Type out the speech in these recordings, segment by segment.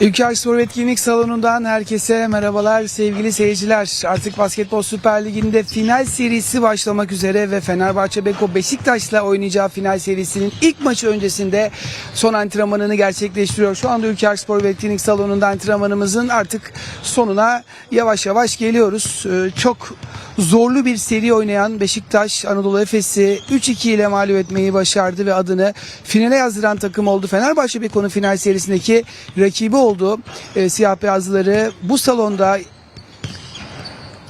Ülker Spor Etkinlik Salonu'ndan herkese merhabalar sevgili seyirciler. Artık Basketbol Süper Ligi'nde final serisi başlamak üzere ve Fenerbahçe Beko Beşiktaş'la oynayacağı final serisinin ilk maçı öncesinde son antrenmanını gerçekleştiriyor. Şu anda Ülker Spor ve Etkinlik Salonu'nda antrenmanımızın artık sonuna yavaş yavaş geliyoruz. Ee, Çok zorlu bir seri oynayan Beşiktaş Anadolu Efes'i 3-2 ile mağlup etmeyi başardı ve adını finale yazdıran takım oldu. Fenerbahçe Beko'nun final serisindeki rakibi oldu. E, siyah beyazlıları bu salonda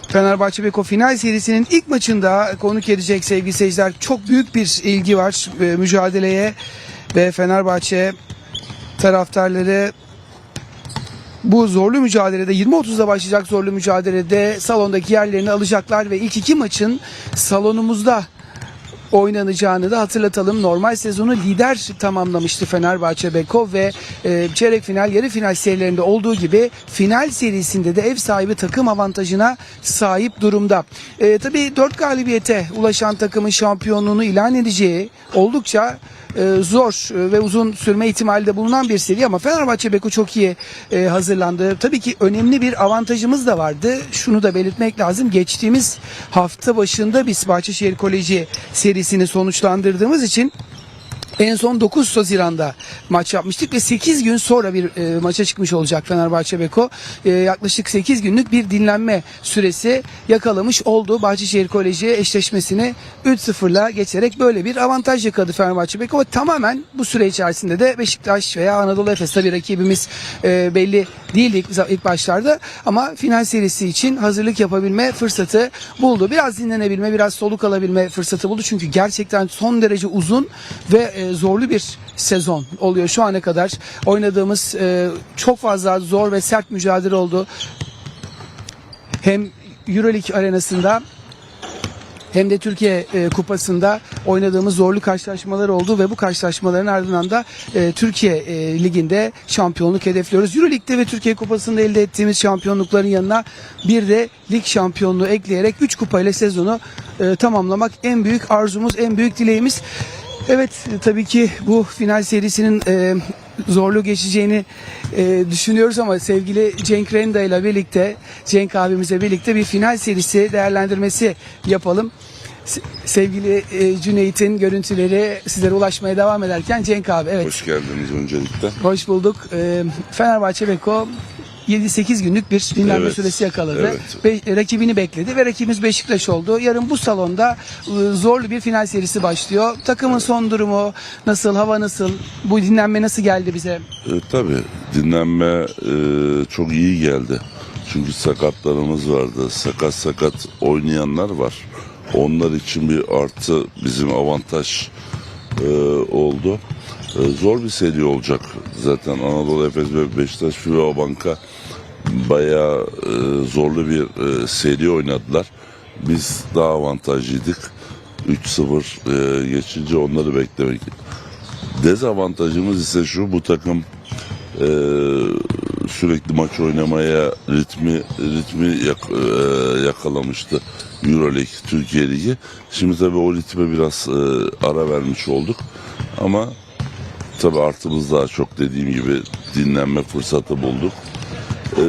Fenerbahçe Beko final serisinin ilk maçında konuk edecek sevgili seyirciler. Çok büyük bir ilgi var e, mücadeleye ve Fenerbahçe taraftarları bu zorlu mücadelede 20.30'da başlayacak zorlu mücadelede salondaki yerlerini alacaklar ve ilk iki maçın salonumuzda oynanacağını da hatırlatalım. Normal sezonu lider tamamlamıştı Fenerbahçe Beko ve e, çeyrek final, yarı final serilerinde olduğu gibi final serisinde de ev sahibi takım avantajına sahip durumda. E, tabii 4 galibiyete ulaşan takımın şampiyonluğunu ilan edeceği oldukça e, zor e, ve uzun sürme ihtimali de bulunan bir seri ama Fenerbahçe Beko çok iyi e, hazırlandı. Tabii ki önemli bir avantajımız da vardı. Şunu da belirtmek lazım. Geçtiğimiz hafta başında biz Bahçeşehir Koleji serisini sonuçlandırdığımız için en son 9 Haziran'da maç yapmıştık ve 8 gün sonra bir e, maça çıkmış olacak Fenerbahçe Beko. E, yaklaşık 8 günlük bir dinlenme süresi yakalamış oldu. Bahçeşehir Koleji eşleşmesini 3-0'la geçerek böyle bir avantaj yakaladı Fenerbahçe Beko. Tamamen bu süre içerisinde de Beşiktaş veya Anadolu Efes tabii rakibimiz e, belli değildi ilk başlarda ama final serisi için hazırlık yapabilme fırsatı buldu. Biraz dinlenebilme, biraz soluk alabilme fırsatı buldu. Çünkü gerçekten son derece uzun ve e, zorlu bir sezon oluyor şu ana kadar. Oynadığımız e, çok fazla zor ve sert mücadele oldu. Hem Euroleague arenasında hem de Türkiye e, Kupası'nda oynadığımız zorlu karşılaşmalar oldu ve bu karşılaşmaların ardından da e, Türkiye e, Ligi'nde şampiyonluk hedefliyoruz. Euroleague'de ve Türkiye Kupası'nda elde ettiğimiz şampiyonlukların yanına bir de lig şampiyonluğu ekleyerek 3 kupayla sezonu e, tamamlamak en büyük arzumuz, en büyük dileğimiz. Evet tabii ki bu final serisinin e, zorlu geçeceğini e, düşünüyoruz ama sevgili Cenk Renda ile birlikte Cenk abimizle birlikte bir final serisi değerlendirmesi yapalım. Se- Sevgili e, Cüneyt'in görüntüleri sizlere ulaşmaya devam ederken Cenk abi evet Hoş geldiniz öncelikle. hoş bulduk. E, Fenerbahçe Beko 7-8 günlük bir dinlenme Evet, süresi yakaladı. Be- rakibini bekledi ve rakibimiz Beşiktaş oldu. Yarın bu salonda e, zorlu bir final serisi başlıyor. Takımın son durumu nasıl, hava nasıl, bu dinlenme nasıl geldi bize? E, tabii dinlenme e, çok iyi geldi. Çünkü sakatlarımız vardı. Sakat sakat oynayanlar var. Onlar için bir artı bizim avantaj e, oldu. E, zor bir seri olacak zaten. Anadolu Efes ve Beşiktaş Banka bayağı e, zorlu bir e, seri oynadılar. Biz daha avantajlıydık. 3-0 e, geçince onları beklemek Dezavantajımız ise şu bu takım e, sürekli maç oynamaya ritmi ritmi yak- e, yakalamıştı Euroleague, Türkiye Ligi. Şimdi tabii o ritme biraz e, ara vermiş olduk. Ama tabii artımız daha çok dediğim gibi dinlenme fırsatı bulduk. E,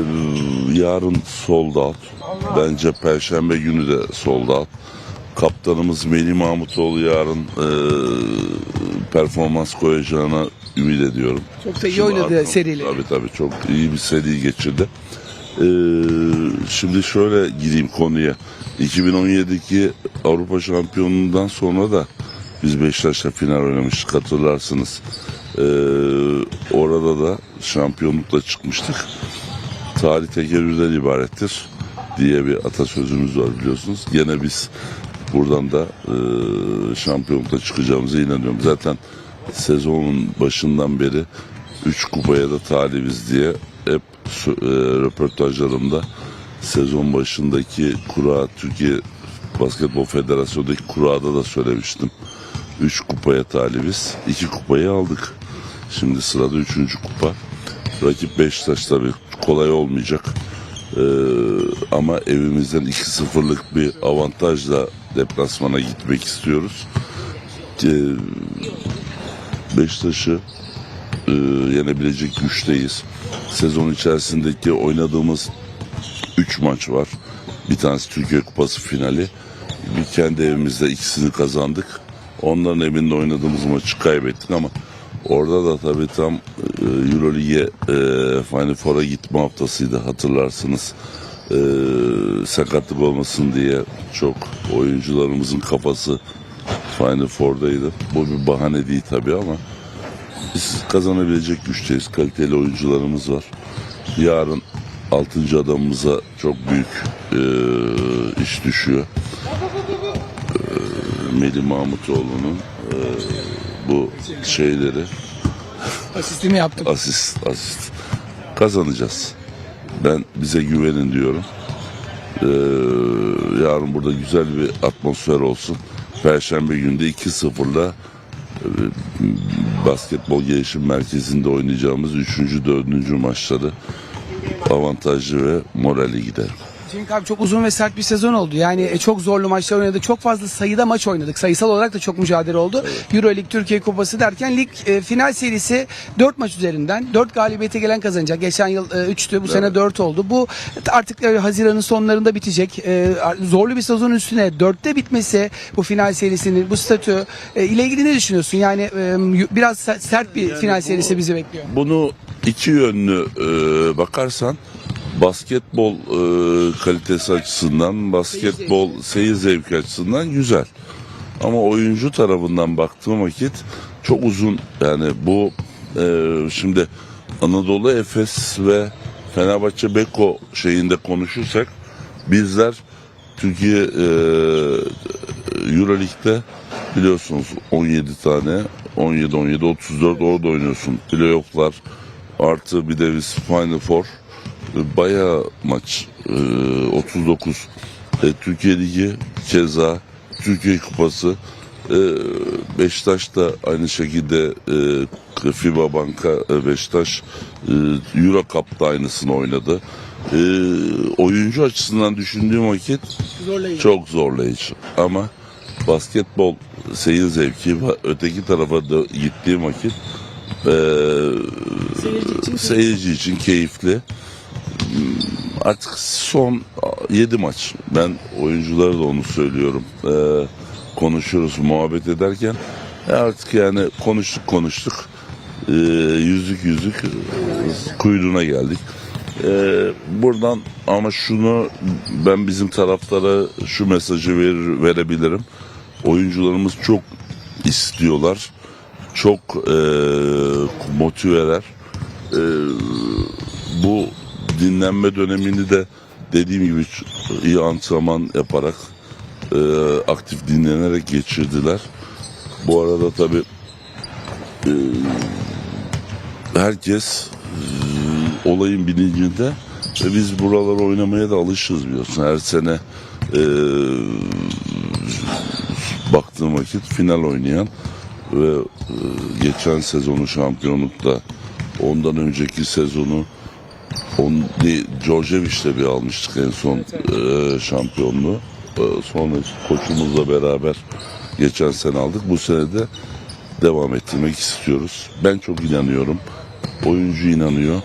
yarın sold out. Bence perşembe günü de sold out. Kaptanımız Melih Mahmutoğlu yarın e, performans koyacağına ümit ediyorum. Çok da iyi Şimdi oynadı artık- serileri. Tabii tabii çok iyi bir seri geçirdi. Ee, şimdi şöyle gireyim konuya. 2017'deki Avrupa Şampiyonluğundan sonra da biz Beşiktaş'la final oynamıştık hatırlarsınız. Ee, orada da şampiyonlukla çıkmıştık. Tarih tekerrürden ibarettir diye bir atasözümüz var biliyorsunuz. Gene biz buradan da e, şampiyonlukla çıkacağımıza inanıyorum. Zaten sezonun başından beri 3 kupaya da talibiz diye hep e, röportajlarımda sezon başındaki kura Türkiye Basketbol Federasyonu'ndaki kurada da söylemiştim. 3 kupaya talibiz. 2 kupayı aldık. Şimdi sırada 3. kupa. Rakip Beşiktaş tabii kolay olmayacak. Ee, ama evimizden 2-0'lık bir avantajla deplasmana gitmek istiyoruz. Ee, Beşiktaş'ı e, yenebilecek güçteyiz. sezon içerisindeki oynadığımız 3 maç var. Bir tanesi Türkiye Kupası finali. Bir kendi evimizde ikisini kazandık. Onların evinde oynadığımız maçı kaybettik ama orada da tabii tam e, Euroleague'e e, Final Four'a gitme haftasıydı hatırlarsınız. E, sakatlık olmasın diye çok oyuncularımızın kafası Final Four'daydı. Bu bir bahane değil tabii ama biz kazanabilecek güçteyiz. Kaliteli oyuncularımız var. Yarın 6. adamımıza çok büyük e, iş düşüyor. E, Melih Mahmutoğlu'nun e, bu şeyleri Asistimi yaptım. asist asist kazanacağız. Ben bize güvenin diyorum. Ee, yarın burada güzel bir atmosfer olsun. Perşembe günde 2-0'la e, basketbol gelişim merkezinde oynayacağımız 3. 4. maçları avantajlı ve morali giderim. Cenk abi çok uzun ve sert bir sezon oldu. Yani e, çok zorlu maçlar oynadık. Çok fazla sayıda maç oynadık. Sayısal olarak da çok mücadele oldu. Euroleague Türkiye Kupası derken lig e, final serisi 4 maç üzerinden 4 galibiyete gelen kazanacak. Geçen yıl 3'tü. bu sene 4 oldu. Bu artık e, Haziran'ın sonlarında bitecek. E, zorlu bir sezon üstüne 4'te bitmesi bu final serisinin bu statü e, ile ilgili ne düşünüyorsun? Yani e, biraz se- sert bir final serisi bizi bekliyor. Bunu iki yönlü e, bakarsan basketbol e, kalitesi açısından, basketbol seyir zevki açısından güzel. Ama oyuncu tarafından baktığım vakit çok uzun yani bu e, şimdi Anadolu Efes ve Fenerbahçe Beko şeyinde konuşursak bizler Türkiye e, Euroleague'de biliyorsunuz 17 tane 17 17 34 orada oynuyorsun. Playoff'lar artı bir de biz Final Four bayağı maç e, 39 e, Türkiye Ligi keza Türkiye Kupası e, Beşiktaş da aynı şekilde e, FIBA Banka e, Beşiktaş e, Euro Cup'ta aynısını oynadı. E, oyuncu açısından düşündüğüm vakit Zorlayıcı. çok zorlayıcı ama basketbol seyir zevki öteki tarafa da gittiğim vakit e, Seyirci için seyirci için keyifli. Artık son 7 maç. Ben oyunculara da onu söylüyorum. E, konuşuyoruz muhabbet ederken e, artık yani konuştuk konuştuk. E, yüzlük yüzlük kuyruğuna geldik. Ee, buradan ama şunu ben bizim taraftara şu mesajı verir, verebilirim. Oyuncularımız çok istiyorlar. Çok e, motiveler. E, bu dinlenme dönemini de dediğim gibi iyi antrenman yaparak e, aktif dinlenerek geçirdiler. Bu arada tabii e, herkes e, olayın bilincinde ve biz buralara oynamaya da alışırız biliyorsun. Her sene e, baktığım vakit final oynayan ve e, geçen sezonu şampiyonlukta ondan önceki sezonu on, değil, Djordjevic'le bir almıştık en son e, şampiyonluğu. E, sonra koçumuzla beraber geçen sene aldık. Bu sene de devam ettirmek istiyoruz. Ben çok inanıyorum. Oyuncu inanıyor.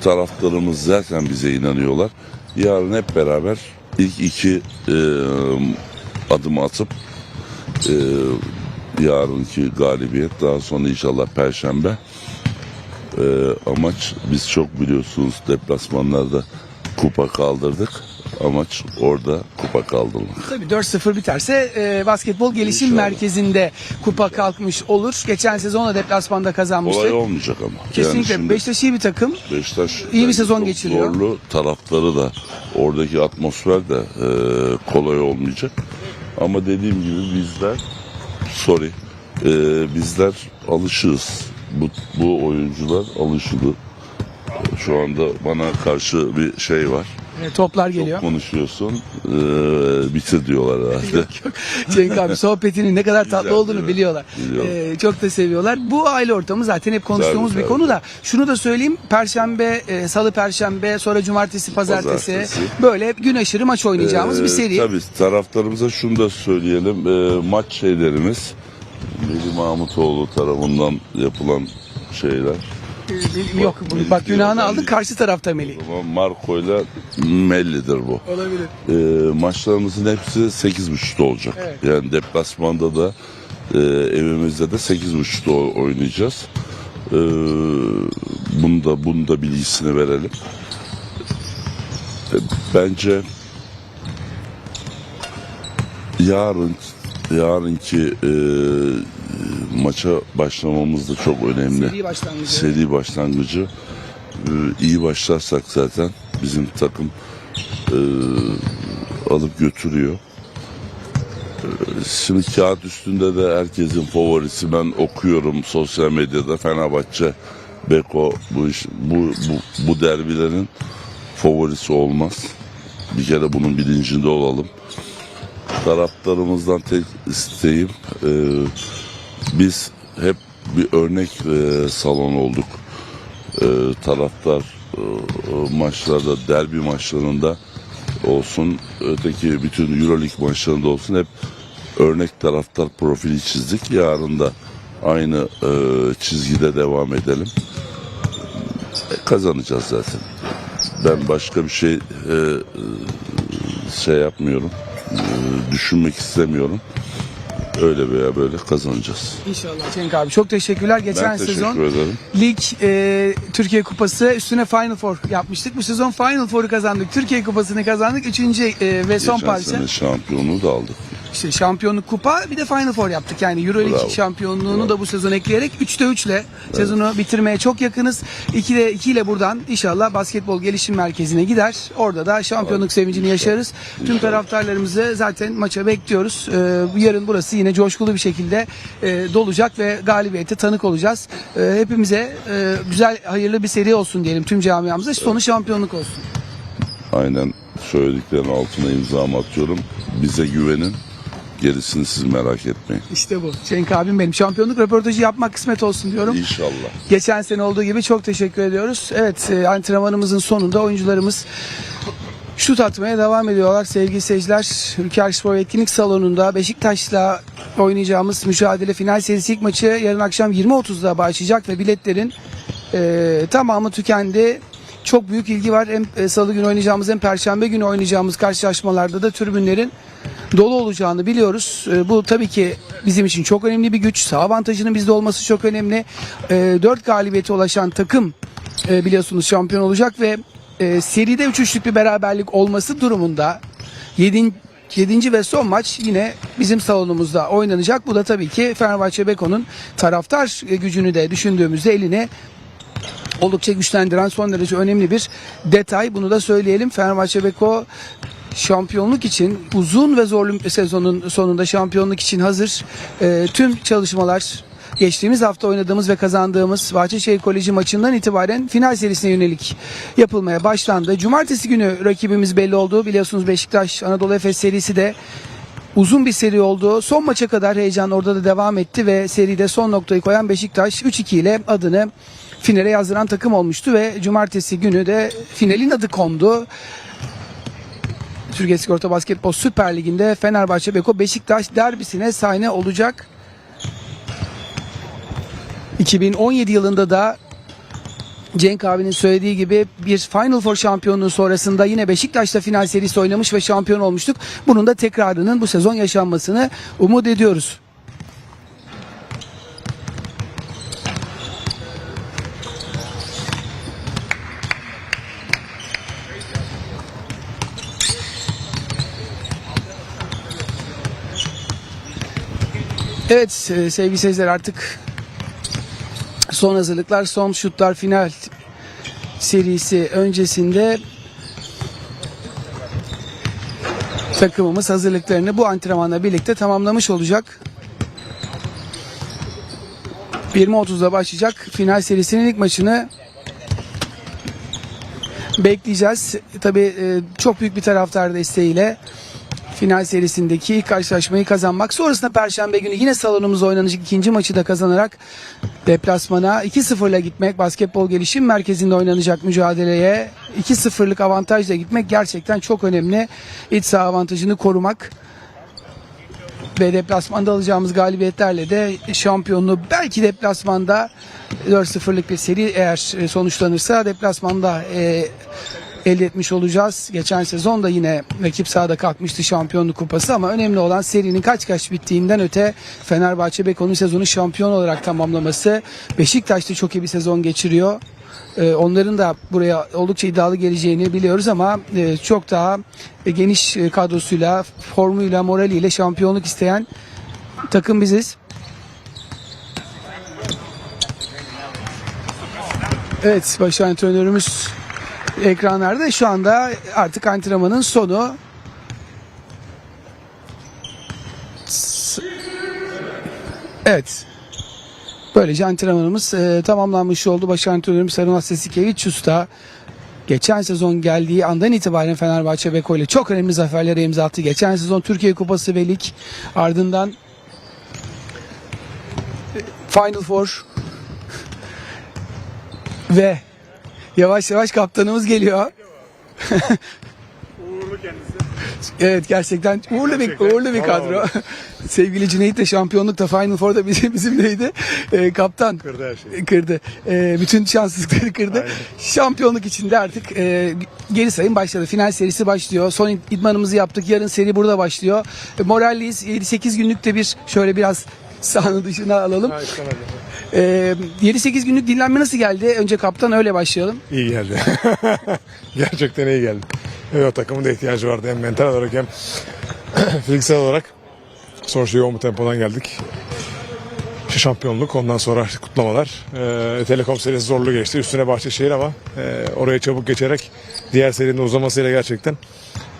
Taraftarımız zaten bize inanıyorlar. Yarın hep beraber ilk iki e, adım atıp e, yarınki galibiyet daha sonra inşallah perşembe e, amaç biz çok biliyorsunuz deplasmanlarda kupa kaldırdık. Amaç orada kupa kaldırmak. Tabii 4-0 biterse e, basketbol gelişim İnşallah. merkezinde kupa kalkmış olur. Geçen sezon da deplasmanda kazanmıştık. Olay olmayacak ama. Kesinlikle. Yani şimdi- Beşiktaş iyi bir takım. Beşiktaş İyi bir sezon geçiriyor. Zorlu taraftarı da oradaki atmosfer de e, kolay olmayacak. Ama dediğim gibi bizler sorry e, bizler alışığız. Bu, bu oyuncular alışılı. Şu anda bana karşı bir şey var. E, toplar geliyor. Çok konuşuyorsun. E, bitir diyorlar herhalde. Cenk abi sohbetinin ne kadar tatlı Güzel, olduğunu biliyorlar. Biliyorum. Ee, çok da seviyorlar. Bu aile ortamı zaten hep konuştuğumuz Tabii, bir konu da. Şunu da söyleyeyim. Perşembe, e, salı perşembe, sonra cumartesi, pazartesi, Pazartesi. böyle gün aşırı maç oynayacağımız Ee, bir seri. Tabii taraftarımıza şunu da söyleyelim. Ee, maç şeylerimiz Melih Mahmutoğlu tarafından yapılan şeyler. Ee, Yok Melih bak diyor, günahını de- karşı tarafta Melih. Ama Marco ile Melli'dir bu. Olabilir. Ee, maçlarımızın hepsi 8.30'da olacak. Evet. Yani deplasmanda da e, evimizde de 8.30'da o- oynayacağız. Ee, bunu da bunu da bilgisini verelim. E, Bence yarın yarınki e, maça başlamamız da çok önemli Seri başlangıcı. seri başlangıcı e, iyi başlarsak zaten bizim takım e, alıp götürüyor. E, Şimdi kağıt üstünde de herkesin favorisi ben okuyorum sosyal medyada Fenerbahçe Beko bu iş bu bu, bu derbilerin favorisi olmaz. Bir kere bunun bilincinde olalım. Taraftarımızdan tek isteğim e, biz hep bir örnek e, salon olduk. E, taraftar e, e, maçlarda, derbi maçlarında olsun, öteki bütün Euroleague maçlarında olsun hep örnek taraftar profili çizdik. Yarın da aynı e, çizgide devam edelim. E, kazanacağız zaten. Ben başka bir şey e, e, şey yapmıyorum. E, düşünmek istemiyorum. Öyle veya böyle kazanacağız. İnşallah Cenk abi. Çok teşekkürler. Geçen Ben teşekkür sezon ederim. lig e, Türkiye Kupası üstüne Final Four yapmıştık. Bu sezon Final Four'u kazandık. Türkiye Kupası'nı kazandık. Üçüncü e, ve son Geçen parça. sene şampiyonluğu da aldık. İşte şampiyonluk kupa bir de Final Four yaptık. Yani Euroleague Bravo. şampiyonluğunu Bravo. da bu sezon ekleyerek 3'te 3 ile sezonu bitirmeye çok yakınız. 2'de 2 ile buradan inşallah basketbol gelişim merkezine gider. Orada da şampiyonluk sevincini yaşarız. Tüm İnşallah. taraftarlarımızı zaten maça bekliyoruz. Ee, yarın burası yine coşkulu bir şekilde e, dolacak ve galibiyete tanık olacağız. Ee, hepimize e, güzel hayırlı bir seri olsun diyelim tüm camiamıza. Sonu şampiyonluk olsun. Aynen söylediklerinin altına imzamı atıyorum. Bize güvenin. Gerisini siz merak etmeyin. İşte bu. Cenk abim benim. Şampiyonluk röportajı yapmak kısmet olsun diyorum. İnşallah. Geçen sene olduğu gibi çok teşekkür ediyoruz. Evet e, antrenmanımızın sonunda oyuncularımız şut atmaya devam ediyorlar sevgili seyirciler. Ülker Spor Etkinlik Salonu'nda Beşiktaş'la oynayacağımız mücadele final serisi ilk maçı yarın akşam 20.30'da başlayacak ve biletlerin e, tamamı tükendi. Çok büyük ilgi var. Hem e, salı günü oynayacağımız hem perşembe günü oynayacağımız karşılaşmalarda da tribünlerin dolu olacağını biliyoruz. E, bu tabii ki bizim için çok önemli bir güç. Sağ avantajının bizde olması çok önemli. E, 4 galibiyete ulaşan takım e, biliyorsunuz şampiyon olacak ve e, seride 3 üçlük bir beraberlik olması durumunda 7. 7. ve son maç yine bizim salonumuzda oynanacak. Bu da tabii ki Fenerbahçe Beko'nun taraftar e, gücünü de düşündüğümüzde eline oldukça güçlendiren son derece önemli bir detay. Bunu da söyleyelim. Fenerbahçe Beko şampiyonluk için uzun ve zorlu sezonun sonunda şampiyonluk için hazır. Ee, tüm çalışmalar geçtiğimiz hafta oynadığımız ve kazandığımız Bahçeşehir Koleji maçından itibaren final serisine yönelik yapılmaya başlandı. Cumartesi günü rakibimiz belli oldu. Biliyorsunuz Beşiktaş Anadolu Efes serisi de uzun bir seri oldu. Son maça kadar heyecan orada da devam etti ve seride son noktayı koyan Beşiktaş 3-2 ile adını finale yazdıran takım olmuştu ve cumartesi günü de finalin adı kondu. Türkiye Sigorta Basketbol Süper Ligi'nde Fenerbahçe Beko Beşiktaş derbisine sahne olacak. 2017 yılında da Cenk abinin söylediği gibi bir Final Four şampiyonluğu sonrasında yine Beşiktaş'ta final serisi oynamış ve şampiyon olmuştuk. Bunun da tekrarının bu sezon yaşanmasını umut ediyoruz. Evet e, sevgili seyirciler artık son hazırlıklar, son şutlar final serisi öncesinde takımımız hazırlıklarını bu antrenmanla birlikte tamamlamış olacak. 20.30'da başlayacak final serisinin ilk maçını bekleyeceğiz. Tabii e, çok büyük bir taraftar desteğiyle final serisindeki ilk karşılaşmayı kazanmak. Sonrasında Perşembe günü yine salonumuzda oynanacak ikinci maçı da kazanarak deplasmana 2-0 ile gitmek, basketbol gelişim merkezinde oynanacak mücadeleye 2-0'lık avantajla gitmek gerçekten çok önemli. İç saha avantajını korumak ve deplasmanda alacağımız galibiyetlerle de şampiyonluğu belki deplasmanda 4-0'lık bir seri eğer e, sonuçlanırsa deplasmanda e, elde etmiş olacağız. Geçen sezon da yine rakip sahada kalkmıştı şampiyonluk kupası ama önemli olan serinin kaç kaç bittiğinden öte Fenerbahçe Beko'nun sezonu şampiyon olarak tamamlaması. Beşiktaş da çok iyi bir sezon geçiriyor. Ee, onların da buraya oldukça iddialı geleceğini biliyoruz ama e, çok daha e, geniş e, kadrosuyla, formuyla, moraliyle şampiyonluk isteyen takım biziz. Evet, baş antrenörümüz ekranlarda. Şu anda artık antrenmanın sonu. Evet. Böylece antrenmanımız e, tamamlanmış oldu. Baş antrenörümüz Sarınas Sesikeviç da geçen sezon geldiği andan itibaren Fenerbahçe Beko ile çok önemli zaferlere imza attı. Geçen sezon Türkiye Kupası ve lig ardından Final Four ve yavaş yavaş kaptanımız geliyor. Uğurlu kendisi. Evet gerçekten uğurlu bir Gerçekten. uğurlu bir kadro. Sevgili Cüneyt de şampiyonlukta Final Four'da bizim bizimleydi. Ee, kaptan Kırdı her şeyi. kırdı. Ee, bütün şanssızlıkları kırdı. Aynen. Şampiyonluk içinde artık e, geri sayım başladı. Final serisi başlıyor. Son idmanımızı yaptık. Yarın seri burada başlıyor. E, moralliyiz. 7-8 günlükte bir şöyle biraz sahanın dışına alalım. Ha. Ee, 7-8 günlük dinlenme nasıl geldi? Önce kaptan öyle başlayalım. İyi geldi. Gerçekten iyi geldi. Evet, takımın da ihtiyacı vardı hem mental olarak hem fiziksel olarak. Sonuçta yoğun bir tempodan geldik. Şampiyonluk ondan sonra kutlamalar. Ee, Telekom serisi zorlu geçti. Üstüne Bahçeşehir ama e, oraya çabuk geçerek diğer serinin uzamasıyla gerçekten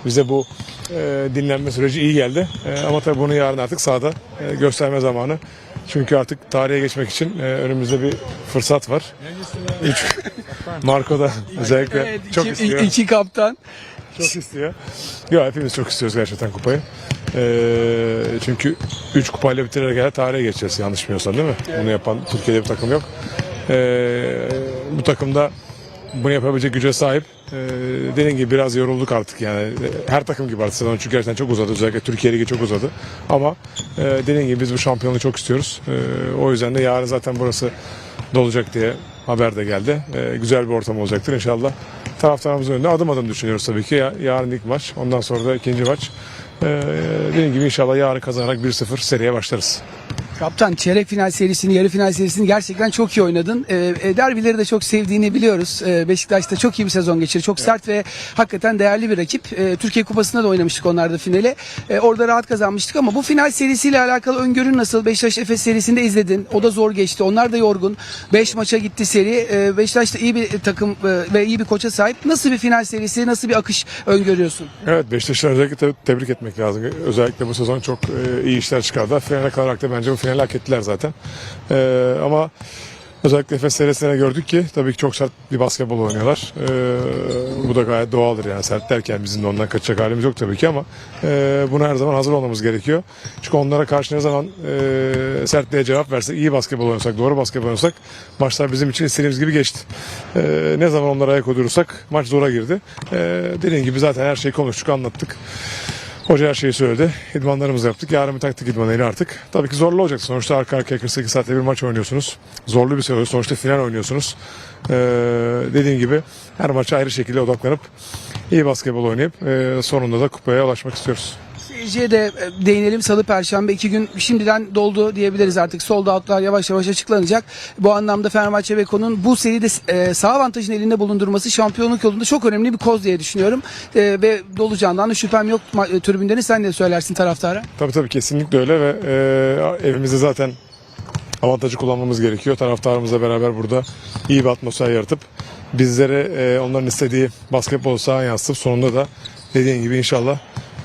bize bu e, dinlenme süreci iyi geldi. E, ama tabii bunu yarın artık sahada e, gösterme zamanı. Çünkü artık tarihe geçmek için e, önümüzde bir fırsat var. Üç, Marco da özellikle Evet, çok iki, istiyor. iki kaptan. Çok istiyor. Ya hepimiz çok istiyoruz gerçekten kupayı. Ee, çünkü 3 kupayla bitirerek tarihe geçeceğiz yanlış bilmiyorsam değil mi? Bunu yapan Türkiye'de bir takım yok. Ee, bu takımda bunu yapabilecek güce sahip. Ee, dediğim gibi biraz yorulduk artık yani. Her takım gibi artık sezon çünkü gerçekten çok uzadı. Özellikle Türkiye Ligi çok uzadı. Ama e, dediğim gibi biz bu şampiyonluğu çok istiyoruz. Ee, o yüzden de yarın zaten burası dolacak diye haber de geldi. Ee, güzel bir ortam olacaktır inşallah. Taraftarımızın önünde adım adım düşünüyoruz tabii ki. Ya- yarın ilk maç, ondan sonra da ikinci maç. Ee, dediğim gibi inşallah yarın kazanarak 1-0 seriye başlarız. Kaptan çeyrek final serisini, yarı final serisini gerçekten çok iyi oynadın. Ee, e, derbileri de çok sevdiğini biliyoruz. Ee, Beşiktaş'ta çok iyi bir sezon geçirdi. Çok sert ve hakikaten değerli bir rakip. Ee, Türkiye Kupası'nda da oynamıştık onlarda finale. Ee, orada rahat kazanmıştık ama bu final serisiyle alakalı öngörün nasıl? Beşiktaş Efes serisinde izledin. O da zor geçti. Onlar da yorgun. 5 maça gitti seri. Ee, Beşiktaş iyi bir takım e, ve iyi bir koça sahip. Nasıl bir final serisi, nasıl bir akış öngörüyorsun? Evet Beşiktaş'ı tebrik etmek lazım. Özellikle bu sezon çok e, iyi işler çıkardı. Finale kalarak da bence bu finali hak ettiler zaten. E, ama özellikle Efes serisine gördük ki tabii ki çok sert bir basketbol oynuyorlar. E, bu da gayet doğaldır yani sert derken bizim de ondan kaçacak halimiz yok tabii ki ama e, buna her zaman hazır olmamız gerekiyor. Çünkü onlara karşı ne zaman e, sertliğe cevap versek, iyi basketbol oynasak, doğru basketbol oynasak maçlar bizim için istediğimiz gibi geçti. E, ne zaman onlara ayak uydurursak maç zora girdi. E, dediğim gibi zaten her şeyi konuştuk, anlattık. Hoca her şeyi söyledi. İdmanlarımızı yaptık. Yarın bir taktik idmanıyla artık. Tabii ki zorlu olacak. Sonuçta arka arkaya 48 saatte bir maç oynuyorsunuz. Zorlu bir sezon. Sonuçta final oynuyorsunuz. Ee, dediğim gibi her maça ayrı şekilde odaklanıp iyi basketbol oynayıp e, sonunda da kupaya ulaşmak istiyoruz. Seyirciye de e, değinelim. Salı, Perşembe iki gün şimdiden doldu diyebiliriz artık. Sold out'lar yavaş yavaş açıklanacak. Bu anlamda Fenerbahçe Beko'nun bu seride e, sağ avantajını elinde bulundurması şampiyonluk yolunda çok önemli bir koz diye düşünüyorum. E, ve dolacağından da şüphem yok. Ma- e, tribünden sen de söylersin taraftara. Tabii tabii kesinlikle öyle ve e, evimizde zaten avantajı kullanmamız gerekiyor. Taraftarımızla beraber burada iyi bir atmosfer yaratıp bizlere e, onların istediği basketbol sahaya yansıtıp sonunda da dediğin gibi inşallah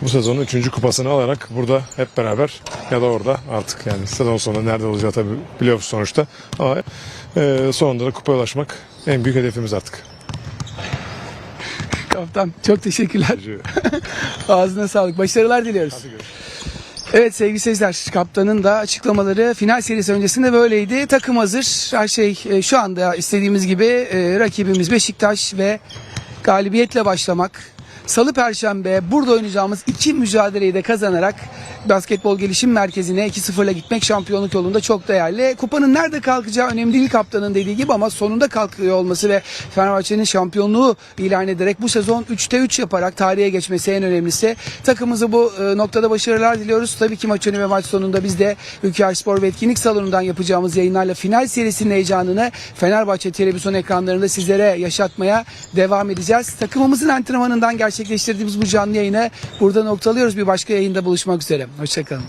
bu sezonun 3. kupasını alarak burada hep beraber ya da orada artık yani sezon sonunda nerede olacağı tabii biliyoruz sonuçta ama e, sonunda da kupaya ulaşmak en büyük hedefimiz artık. Kaptan çok teşekkürler. Ağzına sağlık. Başarılar diliyoruz. Evet sevgili seyirciler, kaptanın da açıklamaları final serisi öncesinde böyleydi. Takım hazır. Her şey e, şu anda istediğimiz gibi e, rakibimiz Beşiktaş ve galibiyetle başlamak. Salı Perşembe burada oynayacağımız iki mücadeleyi de kazanarak Basketbol Gelişim Merkezi'ne 2-0'la gitmek şampiyonluk yolunda çok değerli. Kupanın nerede kalkacağı önemli değil kaptanın dediği gibi ama sonunda kalkıyor olması ve Fenerbahçe'nin şampiyonluğu ilan ederek bu sezon 3'te 3 yaparak tarihe geçmesi en önemlisi. Takımımızı bu e, noktada başarılar diliyoruz. Tabii ki maç önü ve maç sonunda biz de Ülker Spor ve Etkinlik Salonu'ndan yapacağımız yayınlarla final serisinin heyecanını Fenerbahçe televizyon ekranlarında sizlere yaşatmaya devam edeceğiz. Takımımızın antrenmanından gerçekleştirdiğimiz bu canlı yayını burada noktalıyoruz. Bir başka yayında buluşmak üzere. Hoşçakalın.